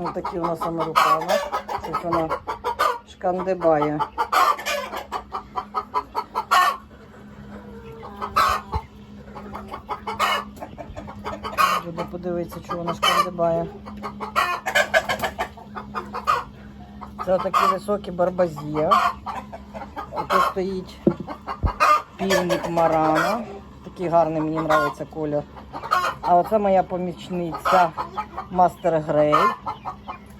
Ось такі у нас американо. Щось вона шкандибає. Буду подивитися, що вона шкандибає. Це такі високі барбазє. Ото стоїть півник Марана. Такий гарний, мені подобається колір. А оце моя помічниця Мастер Грей.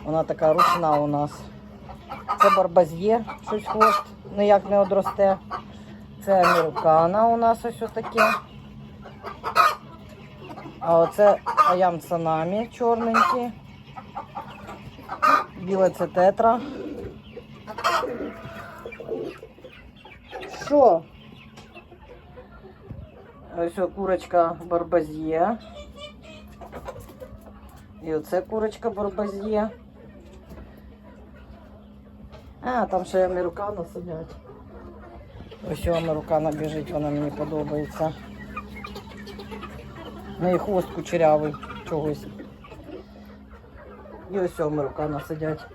Вона така ручна у нас. Це барбазє, щось хвост ніяк не одросте. Це американа у нас ось таке. А оце аям цанамі чорненькі. Біле це тетра. Що? Ось курочка барбазє. І оце курочка барбазє. А, там ще американо сидять. Ось о, американо біжить, вона мені подобається. В неї хвост кучерявий чогось. І ось американо сидять.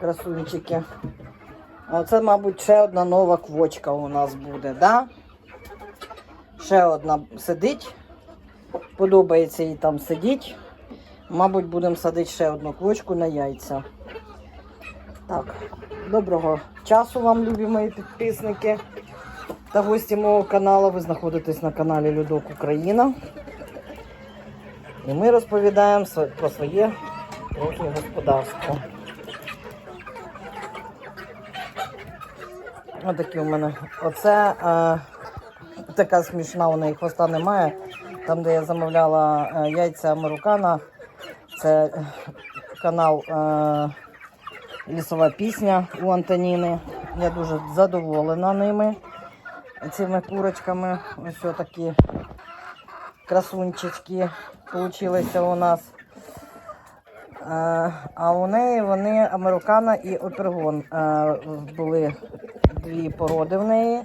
Красунчики. Оце, мабуть, ще одна нова квочка у нас буде, да? Ще одна сидить. Подобається їй там сидіть. Мабуть, будемо садити ще одну квочку на яйця. Так, доброго часу вам, любі мої підписники та гості мого каналу. Ви знаходитесь на каналі Людок Україна. І ми розповідаємо про своє трохи господарство. Отакі у мене. Оце е, така смішна у неї хвоста немає. Там, де я замовляла е, яйця Марукана, це канал е, Лісова пісня у Антоніни. Я дуже задоволена ними, цими курочками. Ось такі красунчички получилися у нас. А у неї вони американа і опергон були дві породи в неї.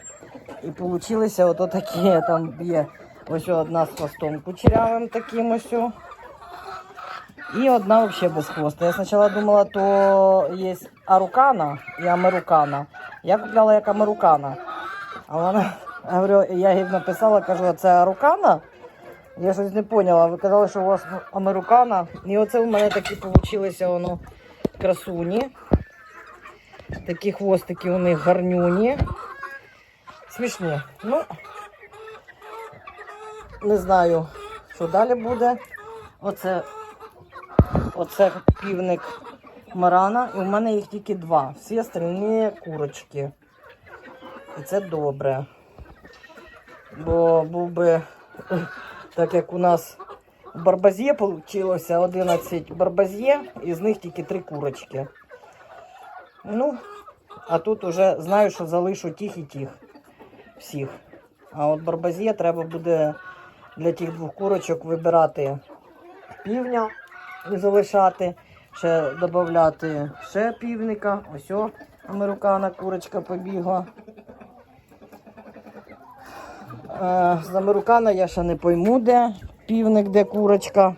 І получилися ото такі, там є ось одна з хвостом кучерявим таким ось. І одна взагалі без хвоста. Я спочатку думала, то є арукана і американа. Я купляла як американа. А вона, говорю, я їй написала, кажу, це арукана? Я щось не поняла. Ви казали, що у вас американа. І оце в мене такі воно красуні. Такі хвостики у них гарнюні. Смішні. Ну, не знаю, що далі буде. Оце, оце півник Марана. І у мене їх тільки два. Всі остальні курочки. І це добре. Бо був би, так як у нас барбазє вийшло 11 барбазє, і з них тільки три курочки. Ну, а тут уже знаю, що залишу тих і тих. Всіх. А от барбазє треба буде для тих двох курочок вибирати півня і залишати. Ще додати ще півника. Ось о, американа курочка побігла. Е, з американа я ще не пойму, де півник, де курочка.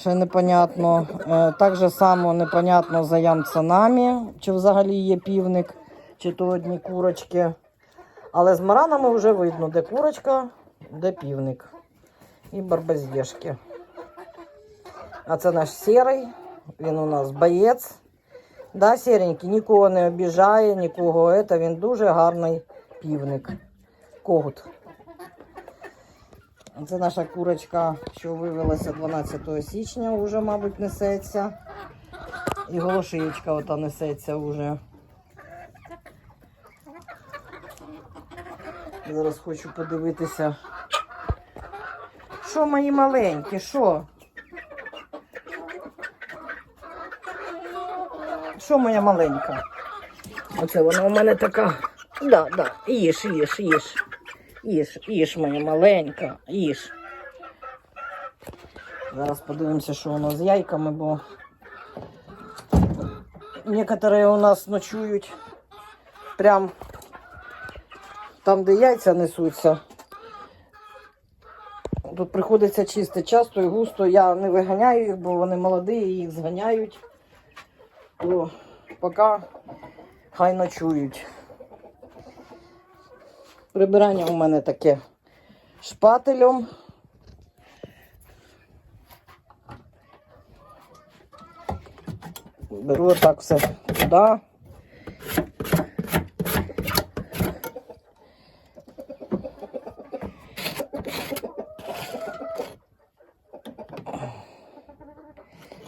Ще непонятно. Е, так же само непонятно за ямцанами, чи взагалі є півник, чи то одні курочки. Але з маранами вже видно, де курочка, де півник. І барбазєшки. А це наш сірий, він у нас боєць. Да, сіренький, нікого не обіжає, нікого. Це він дуже гарний півник. Когут. Це наша курочка, що вивелася 12 січня, вже, мабуть, несеться. І голошиєчка ота несеться вже. Зараз хочу подивитися. Що мої маленькі, що? Що моя маленька? Оце вона у мене така. Да, да, їж, їж, їж. Їж, їж, моя маленька, їж. Зараз подивимося, що у нас з яйками, бо некоторые у нас ночують прям там, де яйця несуться, тут приходиться чисти часто і густо. Я не виганяю їх, бо вони молоді, і їх зганяють. То поки хай ночують. Прибирання у мене таке шпателем. Беру отак все туди.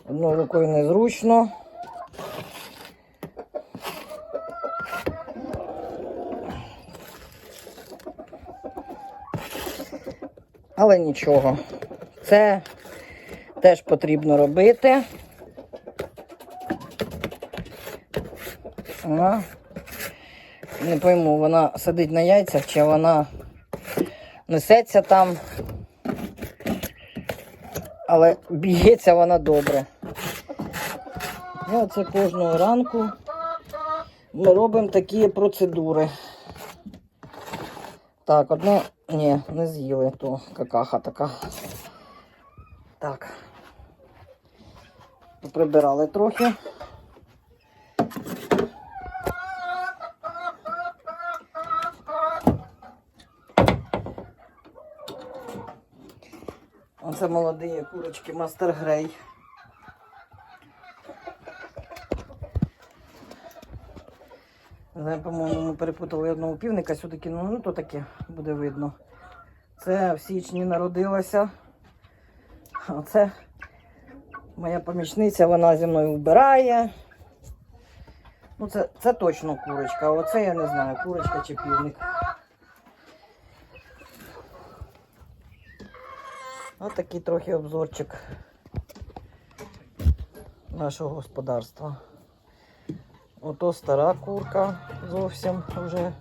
Одною рукою незручно. Але нічого. Це теж потрібно робити. Вона, не пойму, вона сидить на яйцях, чи вона несеться там. Але б'ється вона добре. І оце кожного ранку ми робимо такі процедури. Так, одне, ні, не з'їли, то какаха така. Так. Прибирали трохи. Оце молоді курочки Мастер Грей. По-моєму, ми перепутали одного півника, сюди кинули, ну то таке буде видно. Це в січні народилася. А це моя помічниця, вона зі мною вбирає. Ну, це, це точно курочка, а оце я не знаю, курочка чи півник. Ось такий трохи обзорчик нашого господарства. Ото стара курка зовсім вже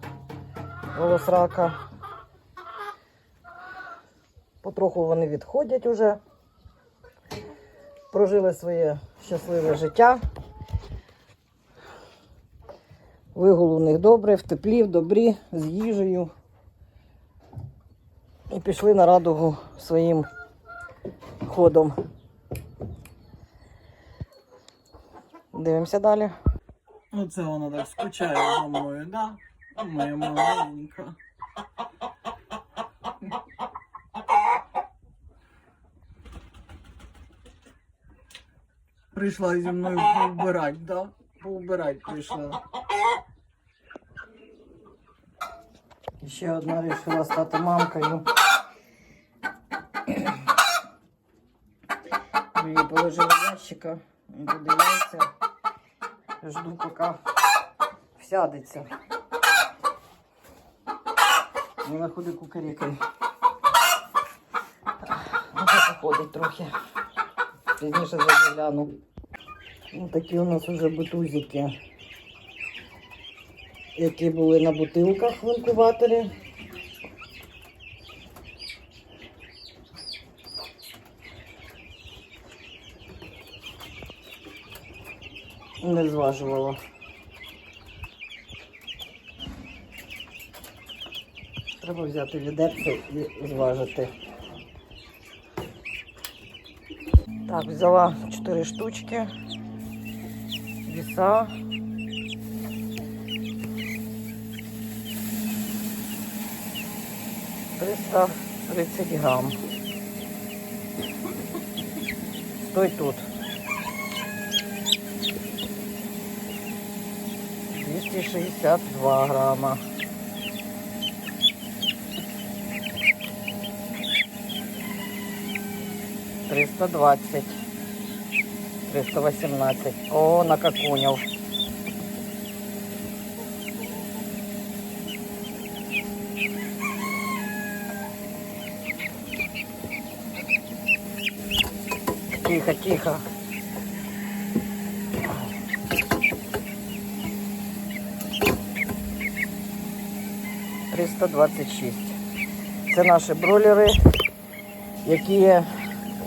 волосрака. Потроху вони відходять уже. Прожили своє щасливе життя. Вигул у них добре, в теплі, в добрі, з їжею. І пішли на радугу своїм ходом. Дивимося далі. Оце вона так скучає за мною, да? Моя маленька. Прийшла зі мною повбирати, да? Повбирати прийшла. І ще одна вирішила стати мамкою. Її положили в ящика і туди яйця. Жду, поки всядеться. Вона ходить кукарікою. Походить трохи. Пізніше загляну. Ось такі у нас вже бутузики, які були на бутилках в інкубаторі. Не зважувала. Треба взяти відерце і зважити. Так, взяла 4 штучки. Віса. Триста тридцять грам. Стой тут. 262 грама. Триста двадцять. Триста восемнадцать. О, накакуняв. Тихо, тихо. Триста двадцять шість. Це наші бролери, які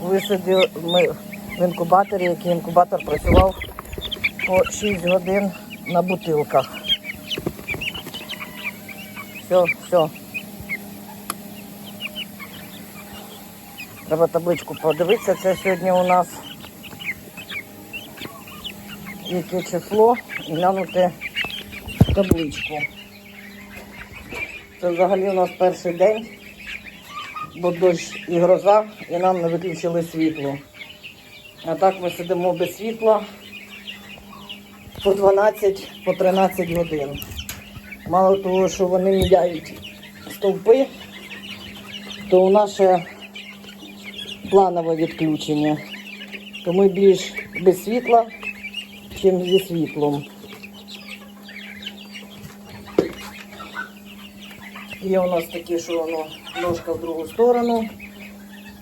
висадили ми в інкубаторі, який інкубатор працював по 6 годин на бутилках. все, все. Треба табличку подивитися. Це сьогодні у нас яке число глянути табличку. Це взагалі у нас перший день, бо дощ і гроза, і нам не виключили світло. А так ми сидимо без світла по 12, по 13 годин. Мало того, що вони міняють стовпи, то у нас ще планове відключення. То ми більш без світла, ніж зі світлом. Є у нас такі, що воно ножка в другу сторону.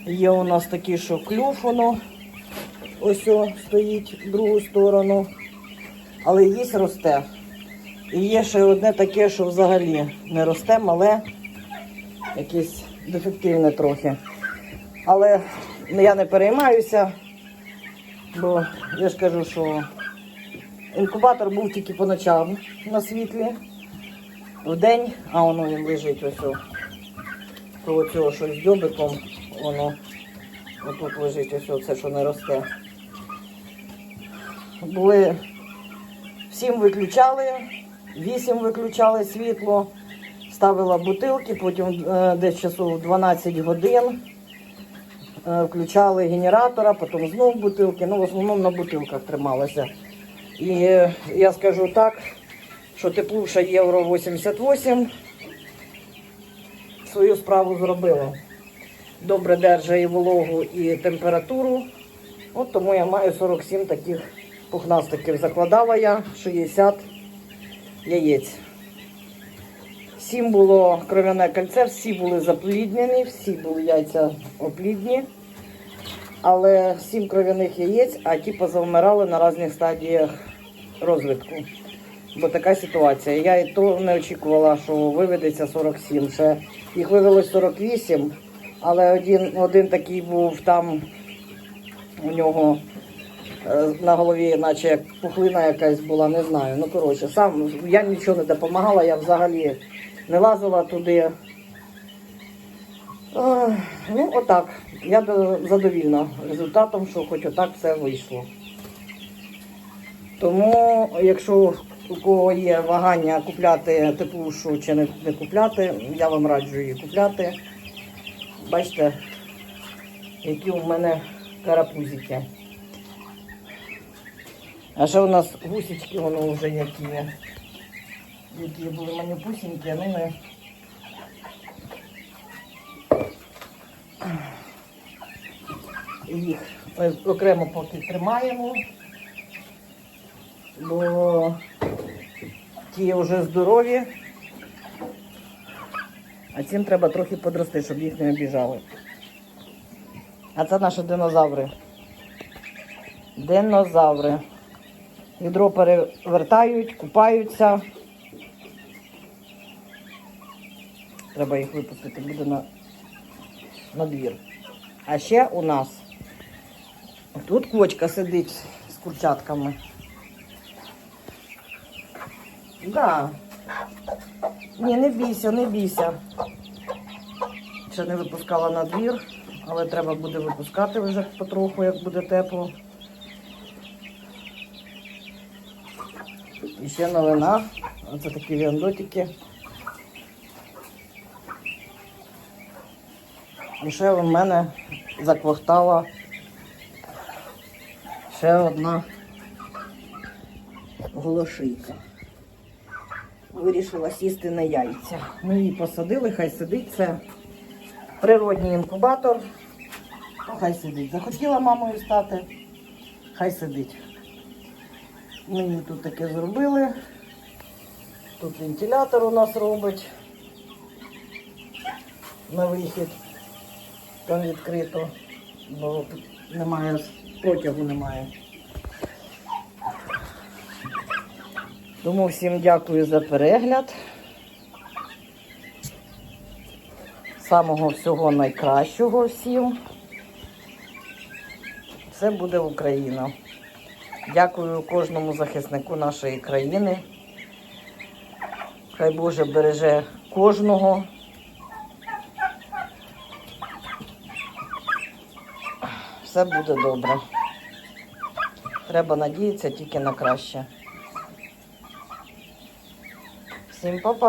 Є у нас такі, що клюв воно ось о, стоїть в другу сторону. Але є росте. І є ще одне таке, що взагалі не росте, мале, якесь дефективне трохи. Але я не переймаюся, бо я ж кажу, що інкубатор був тільки по ночам на світлі. В день, а воно він лежить ось о, коло цього, що з дзьобиком, воно отут лежить ось це, що не росте. Були всім виключали, вісім виключали світло, ставила бутилки, потім е, десь часу в 12 годин е, включали генератора, потім знов бутилки. Ну, в основному на бутилках трималося. І я скажу так, що теплуша євро 88 свою справу зробила. Добре держить і вологу, і температуру. От тому я маю 47 таких пухнастиків. Закладала я 60 яєць. Сім було кров'яне кольце, всі були запліднені, всі були яйця оплідні. Але сім кров'яних яєць, а ті позавмирали на різних стадіях розвитку. Бо така ситуація. Я і то не очікувала, що виведеться 47. Ще їх вивелось 48, але один, один такий був там у нього е, на голові, наче як пухлина якась була, не знаю. Ну, коротше, сам я нічого не допомагала, я взагалі не лазила туди. Е, Ну, отак. Я задовільна результатом, що хоч отак все вийшло. Тому, якщо у кого є вагання купляти теплушу чи не, не купляти, я вам раджу її купляти. Бачите, які у мене карапузики. А ще у нас гусечки, воно вже які, які були манюпусінькі, а ними їх окремо поки тримаємо, бо ті вже здорові, а цим треба трохи подрости, щоб їх не обіжали. А це наші динозаври. Динозаври. Відро перевертають, купаються. Треба їх випустити, буде на, на двір. А ще у нас тут кочка сидить з курчатками. Да. Ні, не бійся, не бійся. Ще не випускала на двір, але треба буде випускати вже потроху, як буде тепло. І ще новина. Оце такі віандотики. І ще в мене заквохтала ще одна голошиця. Вирішила сісти на яйця. Ми її посадили, хай сидить. Це природній інкубатор. Ну, хай сидить. Захотіла мамою стати, хай сидить. Ми її тут таке зробили. Тут вентилятор у нас робить на вихід. Там відкрито, бо тут немає, протягу немає. Тому всім дякую за перегляд. Самого всього найкращого всім. Все буде Україна. Дякую кожному захиснику нашої країни. Хай Боже береже кожного. Все буде добре. Треба надіятися тільки на краще. Всім па-па!